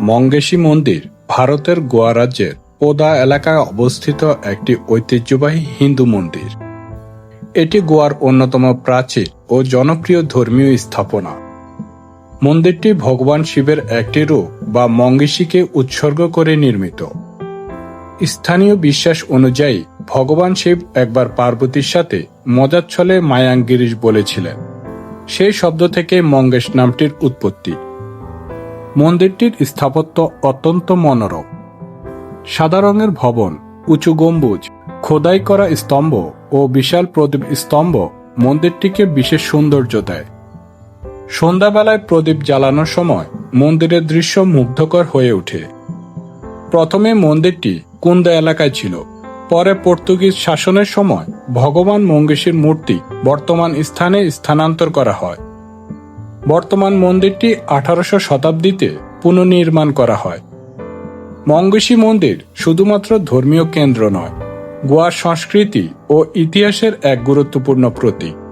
মঙ্গেশী মন্দির ভারতের গোয়া রাজ্যের পোদা এলাকায় অবস্থিত একটি ঐতিহ্যবাহী হিন্দু মন্দির। এটি গোয়ার অন্যতম প্রাচীন ও জনপ্রিয় ধর্মীয় স্থাপনা। মন্দিরটি ভগবান শিবের একটি রূপ বা মঙ্গেশীকে উৎসর্গ করে নির্মিত। স্থানীয় বিশ্বাস অনুযায়ী ভগবান শিব একবার পার্বতীর সাথে মজার ছলে মায়াঙ্গিরিশ বলেছিলেন। সেই শব্দ থেকে মঙ্গেশ নামটির উৎপত্তি। মন্দিরটির স্থাপত্য অত্যন্ত মনোরম। সাদা রঙের ভবন, উঁচু গম্বুজ, খোদাই করা স্তম্ভ ও বিশাল প্রদীপ স্তম্ভ মন্দিরটিকে বিশেষ সৌন্দর্য দেয়। সন্ধ্যাবেলায় প্রদীপ জ্বালানোর সময় মন্দিরের দৃশ্য মুগ্ধকর হয়ে ওঠে। প্রথমে মন্দিরটি কুন্দা এলাকায় ছিল, পরে পর্তুগিজ শাসনের সময় ভগবান মঙ্গেশীর মূর্তি বর্তমান স্থানে স্থানান্তর করা হয়। বর্তমান মন্দিরটি আঠারোশো শতাব্দীতে পুনর্নির্মাণ করা হয়। মঙ্গেশী মন্দির শুধুমাত্র ধর্মীয় কেন্দ্র নয়, গোয়ার সংস্কৃতি ও ইতিহাসের এক গুরুত্বপূর্ণ প্রতীক।